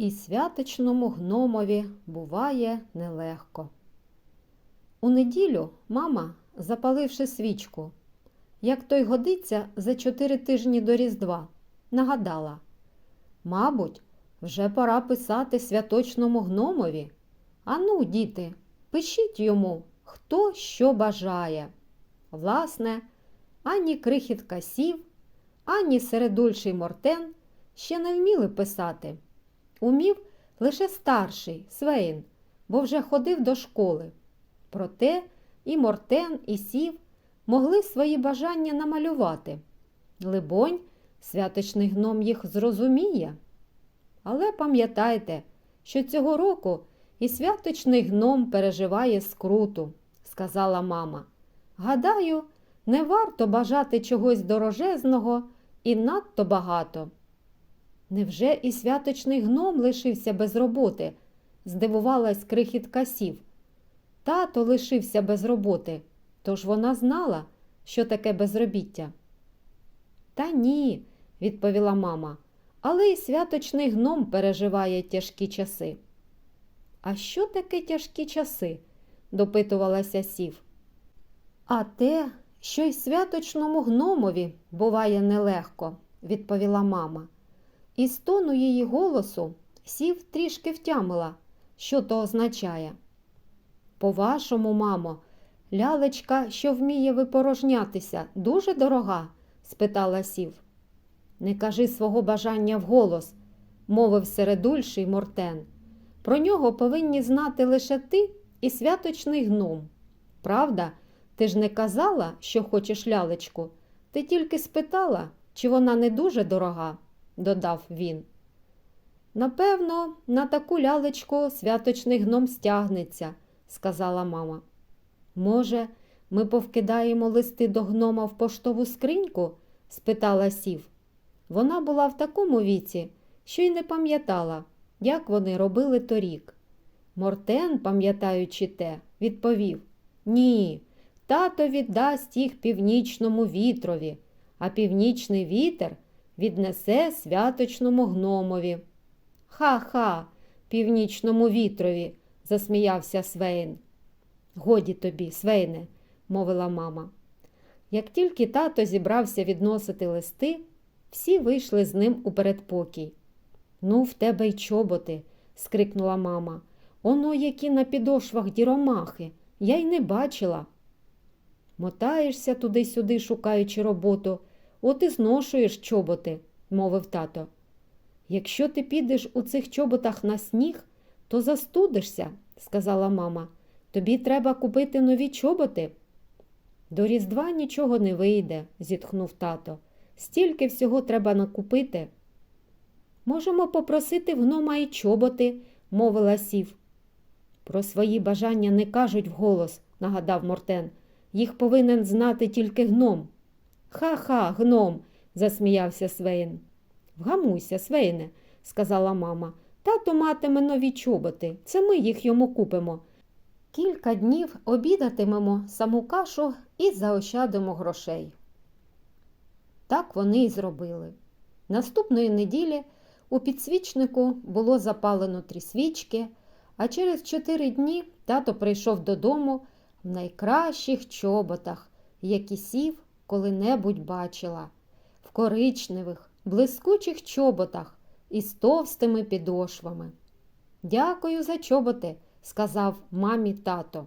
І святочному гномові буває нелегко. У неділю мама, запаливши свічку, як той годиться за чотири тижні до Різдва, нагадала Мабуть, вже пора писати святочному гномові. Ану, діти, пишіть йому, хто що бажає. Власне, ані крихітка сів, ані середульший Мортен ще не вміли писати. Умів лише старший Свейн, бо вже ходив до школи. Проте і Мортен, і сів могли свої бажання намалювати. Либонь, святочний гном їх зрозуміє. Але пам'ятайте, що цього року і святочний гном переживає скруту, сказала мама. Гадаю, не варто бажати чогось дорожезного і надто багато. Невже і святочний гном лишився без роботи? здивувалась крихітка сів. Тато лишився без роботи, тож вона знала, що таке безробіття. Та ні, відповіла мама, але й святочний гном переживає тяжкі часи. А що таке тяжкі часи? допитувалася сів. А те, що й святочному гномові буває нелегко, відповіла мама. І з тону її голосу сів трішки втямила, що то означає. По-вашому, мамо, лялечка, що вміє випорожнятися, дуже дорога? спитала сів. Не кажи свого бажання вголос, мовив середульший Мортен. Про нього повинні знати лише ти і святочний гном. Правда, ти ж не казала, що хочеш лялечку, ти тільки спитала, чи вона не дуже дорога, додав він. Напевно, на таку лялечку святочний гном стягнеться, сказала мама. Може, ми повкидаємо листи до гнома в поштову скриньку? спитала сів. Вона була в такому віці, що й не пам'ятала, як вони робили торік. Мортен, пам'ятаючи те, відповів Ні, тато віддасть їх північному вітрові, а північний вітер віднесе святочному гномові. Ха-ха, північному вітрові, засміявся Свейн. Годі тобі, Свейне, мовила мама. Як тільки тато зібрався відносити листи, всі вийшли з ним у передпокій. Ну, в тебе й чоботи, скрикнула мама. Оно які на підошвах діромахи, я й не бачила. Мотаєшся туди-сюди, шукаючи роботу, от і зношуєш чоботи, мовив тато. Якщо ти підеш у цих чоботах на сніг, то застудишся, сказала мама. Тобі треба купити нові чоботи. До Різдва нічого не вийде, зітхнув тато. Стільки всього треба накупити. Можемо попросити в гнома і чоботи, мовила сів. Про свої бажання не кажуть вголос, нагадав Мортен. Їх повинен знати тільки гном. Ха-ха, гном, засміявся Свейн. Вгамуйся, Свейне, сказала мама. Тато матиме нові чоботи. Це ми їх йому купимо. Кілька днів обідатимемо саму кашу і заощадимо грошей. Так вони й зробили. Наступної неділі у підсвічнику було запалено три свічки, а через чотири дні тато прийшов додому в найкращих чоботах, які сів коли-небудь бачила, в коричневих, блискучих чоботах із товстими підошвами. Дякую за чоботи, сказав мамі тато.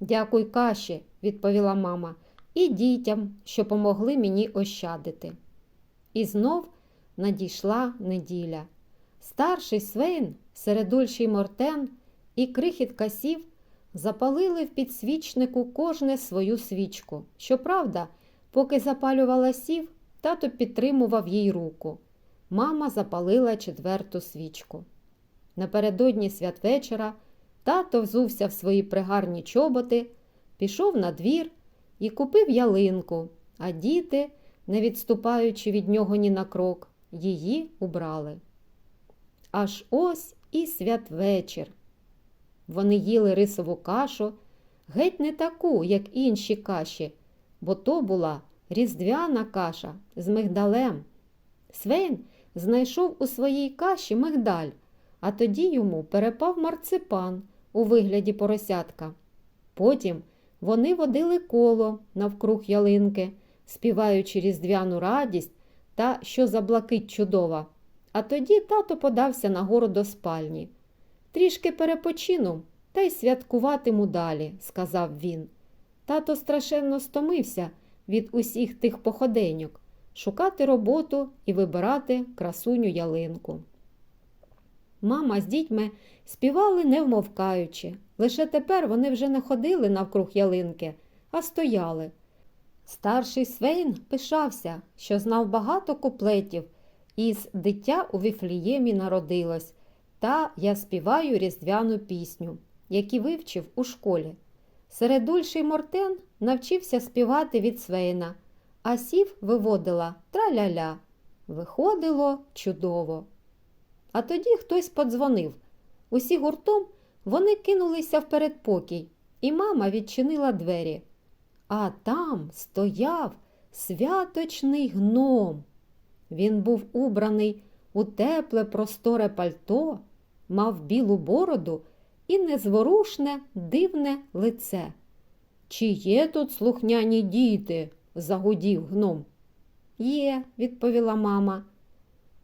Дякуй каші, відповіла мама, і дітям, що помогли мені ощадити. І знов надійшла неділя. Старший свейн, середульший мортен і крихітка сів запалили в підсвічнику кожне свою свічку. Щоправда, поки запалювала сів, тато підтримував їй руку. Мама запалила четверту свічку. Напередодні святвечора тато взувся в свої пригарні чоботи, пішов на двір і купив ялинку, а діти, не відступаючи від нього ні на крок, її убрали. Аж ось і святвечір. Вони їли рисову кашу, геть не таку, як інші каші, бо то була різдвяна каша з мигдалем. Свейн знайшов у своїй каші мигдаль, а тоді йому перепав марципан у вигляді поросятка. Потім вони водили коло навкруг ялинки, співаючи різдвяну радість та що за блакить чудова. А тоді тато подався нагору до спальні. Трішки перепочину та й святкуватиму далі, сказав він. Тато страшенно стомився від усіх тих походеньок шукати роботу і вибирати красуню ялинку. Мама з дітьми співали не вмовкаючи. Лише тепер вони вже не ходили навкруг ялинки, а стояли. Старший Свейн пишався, що знав багато куплетів, із дитя у Віфліємі народилось, та я співаю різдвяну пісню, які вивчив у школі. Середульший Мортен навчився співати від Свейна, а сів виводила траля-ля. Виходило чудово. А тоді хтось подзвонив. Усі гуртом вони кинулися в передпокій, і мама відчинила двері. А там стояв святочний гном. Він був убраний у тепле просторе пальто, мав білу бороду і незворушне дивне лице. Чи є тут слухняні діти? загудів гном. Є, відповіла мама.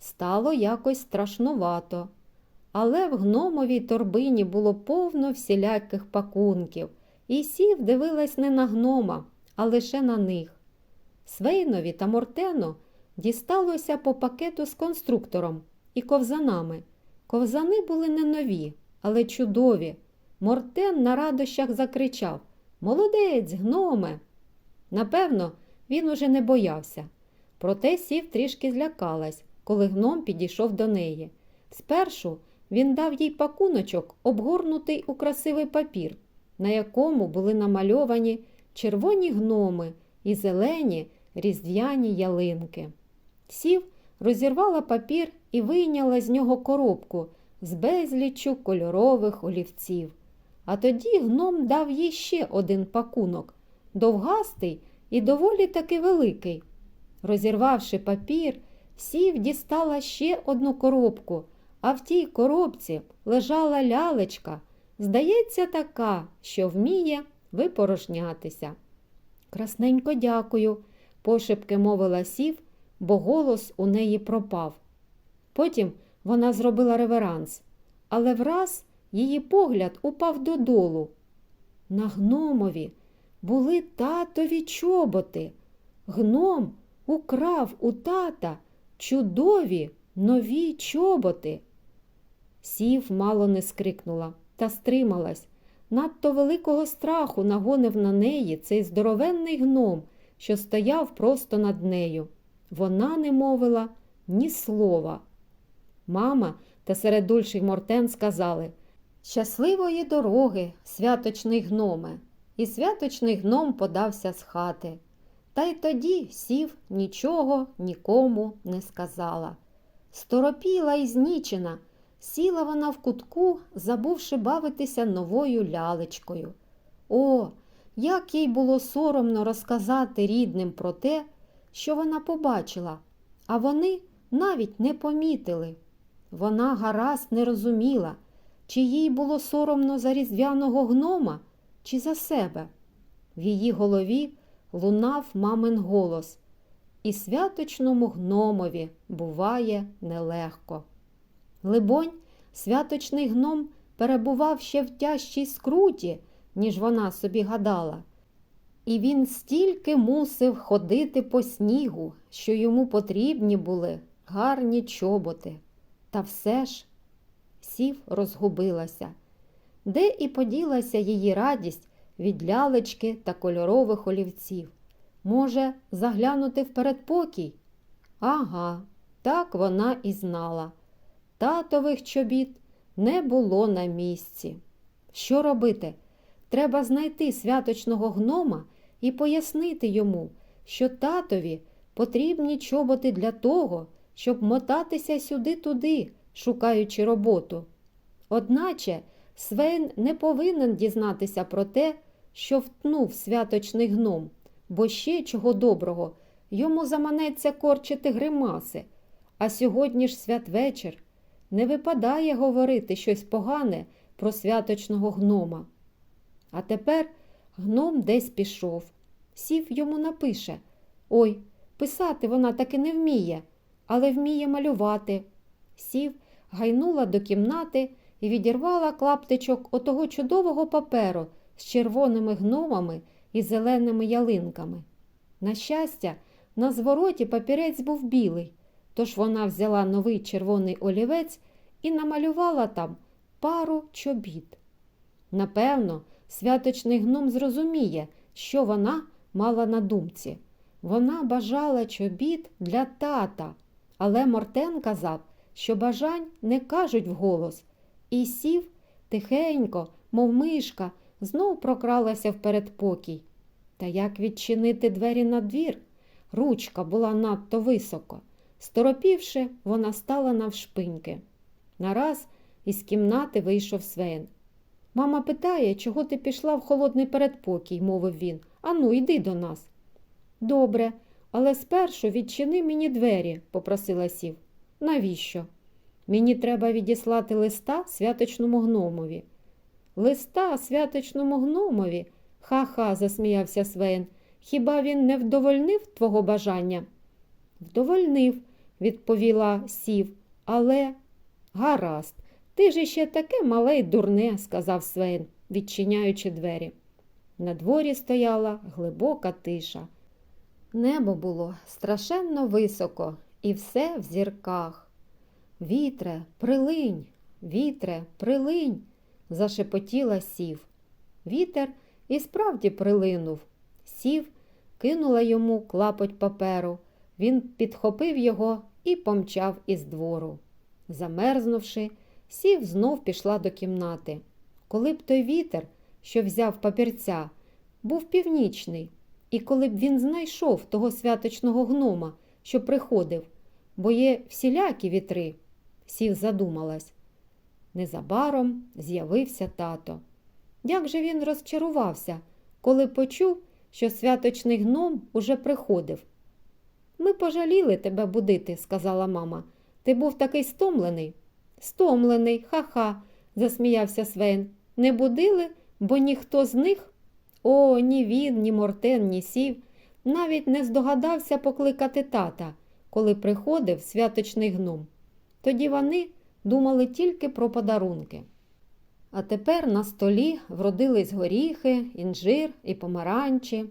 Стало якось страшнувато, але в гномовій торбині було повно всіляких пакунків, і сів дивилась не на гнома, а лише на них. Свейнові та Мортену дісталося по пакету з конструктором і ковзанами. Ковзани були не нові, але чудові. Мортен на радощах закричав Молодець, гноме! Напевно, він уже не боявся. Проте сів трішки злякалась, коли гном підійшов до неї. Спершу він дав їй пакуночок, обгорнутий у красивий папір, на якому були намальовані червоні гноми і зелені різдвяні ялинки. Сів, розірвала папір і вийняла з нього коробку з безліччю кольорових олівців. А тоді гном дав їй ще один пакунок, довгастий і доволі таки великий. Розірвавши папір, сів дістала ще одну коробку, а в тій коробці лежала лялечка, здається, така, що вміє випорожнятися. Красненько дякую, пошепки мовила сів, бо голос у неї пропав. Потім вона зробила реверанс, але враз її погляд упав додолу. На гномові були татові чоботи. Гном украв у тата чудові нові чоботи. Сів мало не скрикнула та стрималась. Надто великого страху нагонив на неї цей здоровенний гном, що стояв просто над нею. Вона не мовила ні слова. Мама та середульший Мортен сказали Щасливої дороги, святочний гноме. І святочний гном подався з хати. Та й тоді сів нічого нікому не сказала. Сторопіла і знічена, сіла вона в кутку, забувши бавитися новою лялечкою. О, як їй було соромно розказати рідним про те, що вона побачила, а вони навіть не помітили. Вона гаразд не розуміла, чи їй було соромно за різдвяного гнома, чи за себе. В її голові лунав мамин голос, і святочному гномові буває нелегко. Либонь, святочний гном перебував ще в тяжчій скруті, ніж вона собі гадала, і він стільки мусив ходити по снігу, що йому потрібні були гарні чоботи. Та все ж сів розгубилася, де і поділася її радість від лялечки та кольорових олівців. Може, заглянути в передпокій? Ага, так вона і знала. Татових чобіт не було на місці. Що робити? Треба знайти святочного гнома і пояснити йому, що татові потрібні чоботи для того, щоб мотатися сюди-туди, шукаючи роботу. Одначе Свен не повинен дізнатися про те, що втнув святочний гном, бо ще чого доброго йому заманеться корчити гримаси. А сьогодні ж святвечір не випадає говорити щось погане про святочного гнома. А тепер гном десь пішов. Сів йому напише Ой, писати вона таки не вміє, але вміє малювати. Сів, гайнула до кімнати і відірвала клаптичок отого чудового паперу з червоними гномами і зеленими ялинками. На щастя, на звороті папірець був білий, тож вона взяла новий червоний олівець і намалювала там пару чобіт. Напевно, святочний гном зрозуміє, що вона мала на думці. Вона бажала чобіт для тата, але Мортен казав, що бажань не кажуть вголос, і сів тихенько, мов мишка, знов прокралася в передпокій. Та як відчинити двері на двір? Ручка була надто високо. Сторопівши, вона стала навшпиньки. Нараз із кімнати вийшов Свен. Мама питає, чого ти пішла в холодний передпокій, мовив він. Ану, йди до нас. Добре, але спершу відчини мені двері, попросила сів. Навіщо? Мені треба відіслати листа святочному гномові. Листа святочному гномові? Ха-ха, засміявся Свен. Хіба він не вдовольнив твого бажання? Вдовольнив, відповіла сів, але гаразд, ти ж іще таке мале й дурне, сказав Свен, відчиняючи двері. На дворі стояла глибока тиша. Небо було страшенно високо, і все в зірках. Вітре, прилинь, вітре, прилинь, зашепотіла сів. Вітер і справді прилинув. Сів, кинула йому клапоть паперу. Він підхопив його і помчав із двору. Замерзнувши, сів знов пішла до кімнати. Коли б той вітер, що взяв папірця, був північний, і коли б він знайшов того святочного гнома, що приходив, бо є всілякі вітри, сів задумалась. Незабаром з'явився тато. Як же він розчарувався, коли почув, що святочний гном уже приходив. Ми пожаліли тебе будити, сказала мама. Ти був такий стомлений. Стомлений, ха-ха, засміявся Свен. Не будили, бо ніхто з них, о, ні він, ні Мортен, ні сів, навіть не здогадався покликати тата, коли приходив святочний гном. Тоді вони думали тільки про подарунки. А тепер на столі вродились горіхи, інжир і помаранчі.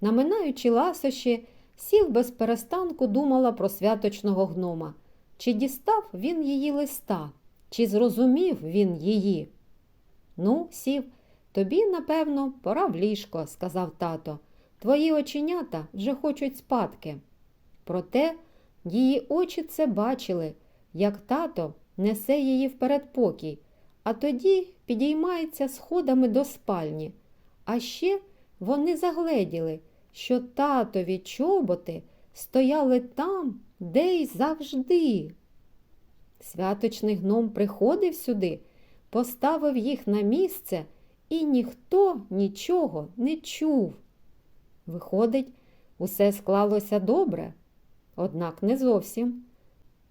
Наминаючи ласощі, сів без перестанку думала про святочного гнома. Чи дістав він її листа, чи зрозумів він її? Ну, сів, тобі, напевно, пора в ліжко, сказав тато. Твої оченята вже хочуть спадки. Проте її очі це бачили, як тато несе її в передпокій, а тоді підіймається сходами до спальні. А ще вони загледіли, що татові чоботи стояли там, де й завжди. Святочний гном приходив сюди, поставив їх на місце, і ніхто нічого не чув. Виходить, усе склалося добре, однак не зовсім.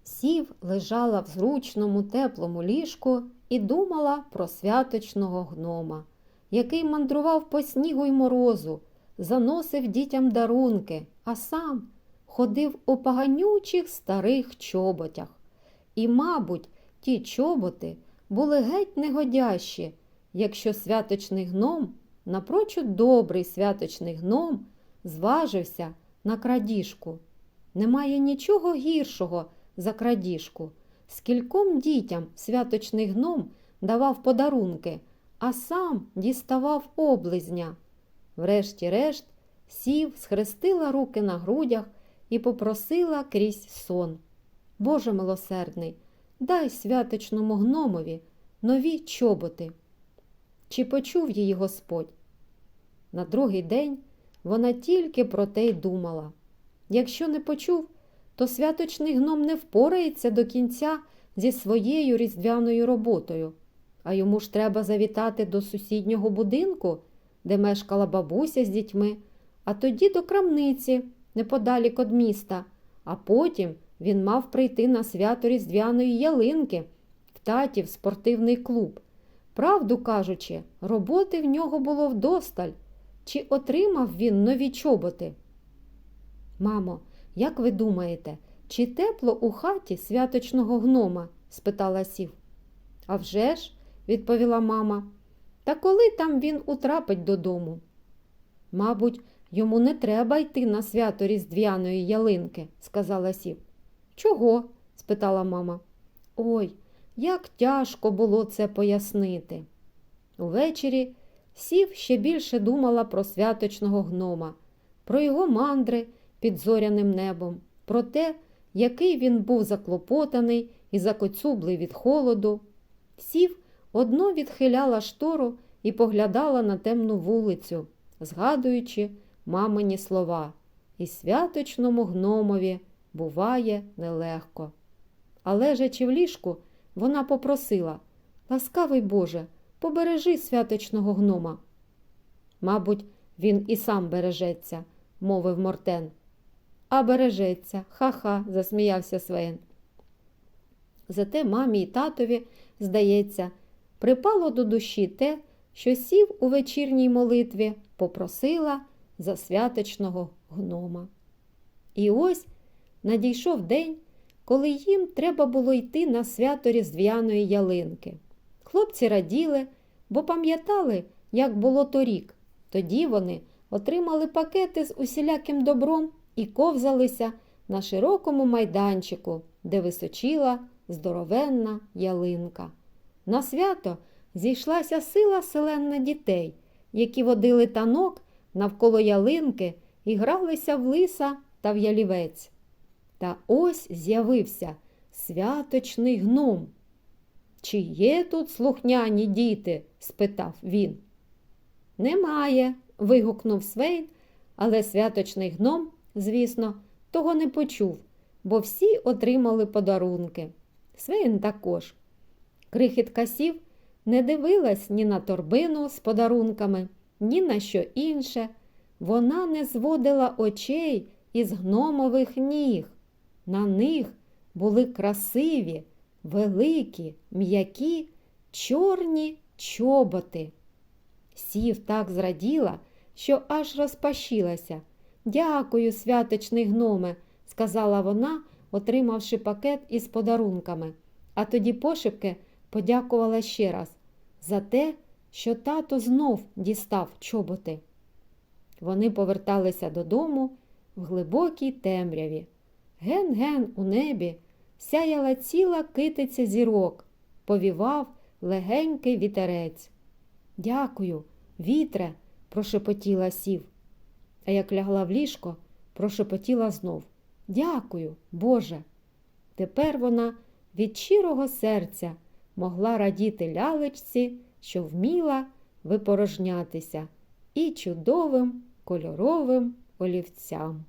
Сів лежала в зручному теплому ліжку і думала про святочного гнома, який мандрував по снігу й морозу, заносив дітям дарунки, а сам ходив у поганючих старих чоботях. І, мабуть, ті чоботи були геть негодящі, якщо святочний гном, напрочуд добрий святочний гном, зважився на крадіжку. Немає нічого гіршого за крадіжку. Скільком дітям святочний гном давав подарунки, а сам діставав облизня. Врешті-решт сів, схрестила руки на грудях і попросила крізь сон. Боже милосердний, дай святочному гномові нові чоботи. Чи почув її Господь? На другий день вона тільки про те й думала. Якщо не почув, то святочний гном не впорається до кінця зі своєю різдвяною роботою, а йому ж треба завітати до сусіднього будинку, де мешкала бабуся з дітьми, а тоді до крамниці, неподалік від міста, а потім він мав прийти на свято різдвяної ялинки, в татів спортивний клуб. Правду кажучи, роботи в нього було вдосталь. Чи отримав він нові чоботи? Мамо, як ви думаєте, чи тепло у хаті святочного гнома? спитала сів. «А вже ж», – відповіла мама. Та коли там він утрапить додому? Мабуть, йому не треба йти на свято різдвяної ялинки, сказала сів. Чого? спитала мама. Ой, як тяжко було це пояснити. Увечері сів ще більше думала про святочного гнома, про його мандри під зоряним небом, про те, який він був заклопотаний і закоцюблий від холоду. Сів одно відхиляла штору і поглядала на темну вулицю, згадуючи мамині слова. І святочному гномові буває нелегко. А лежачи в ліжку, вона попросила Ласкавий Боже, побережи святочного гнома. Мабуть, він і сам бережеться, мовив Мортен. А бережеться, ха-ха, засміявся Свен. Зате мамі й татові, здається, припало до душі те, що сів у вечірній молитві, попросила за святочного гнома. І ось надійшов день, коли їм треба було йти на свято Різдвяної ялинки. Хлопці раділи, бо пам'ятали, як було торік. Тоді вони отримали пакети з усіляким добром і ковзалися на широкому майданчику, де височила здоровенна ялинка. На свято зійшлася сила селен дітей, які водили танок навколо ялинки і гралися в лиса та в ялівець. Та ось з'явився святочний гном. Чи є тут слухняні діти? спитав він. Немає, вигукнув Свейн, але святочний гном, звісно, того не почув, бо всі отримали подарунки. Свейн також. Крихітка сів не дивилась ні на торбину з подарунками, ні на що інше. Вона не зводила очей із гномових ніг. На них були красиві, великі, м'які, чорні чоботи. Сів так зраділа, що аж розпашілася. Дякую, святочний гноме, сказала вона, отримавши пакет із подарунками, а тоді пошепки подякувала ще раз за те, що тато знов дістав чоботи. Вони поверталися додому в глибокій темряві. Ген-ген у небі сяяла ціла китиця зірок, повівав легенький вітерець. Дякую, вітре, прошепотіла сів. А як лягла в ліжко, прошепотіла знов. Дякую, Боже. Тепер вона від щирого серця могла радіти лялечці, що вміла випорожнятися, і чудовим кольоровим олівцям.